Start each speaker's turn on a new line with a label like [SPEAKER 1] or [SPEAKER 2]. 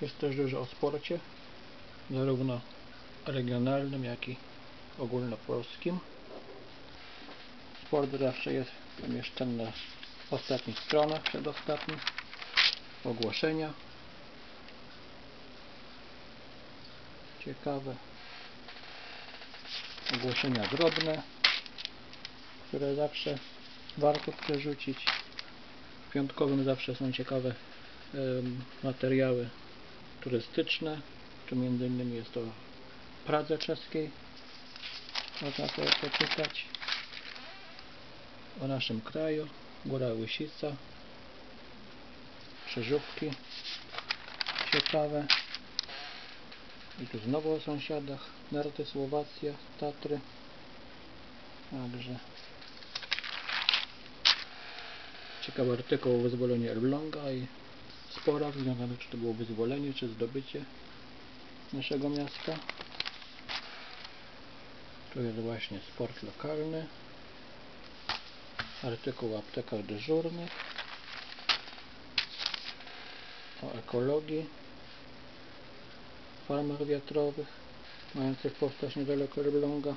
[SPEAKER 1] Jest też dużo o sporcie, zarówno regionalnym, jak i ogólnopolskim. Sport zawsze jest umieszczony na ostatnich stronach, przedostatnich. Ogłoszenia. Ciekawe. Ogłoszenia drobne, które zawsze warto przerzucić. W piątkowym zawsze są ciekawe em, materiały turystyczne. Tu między innymi jest to Pradze czeskiej. Można sobie poczytać o naszym kraju. Góra Łysica. Krzyżówki ciekawe. I tu znowu o sąsiadach. Narty, Słowacja, Tatry. Także ciekawy artykuł o wyzwoleniu Elbląga i sporach związanych czy to było wyzwolenie, czy zdobycie naszego miasta. Tu jest właśnie sport lokalny. Artykuł o aptekach dyżurnych. O ekologii. Farmach wiatrowych mających powstać niedaleko Elbląga.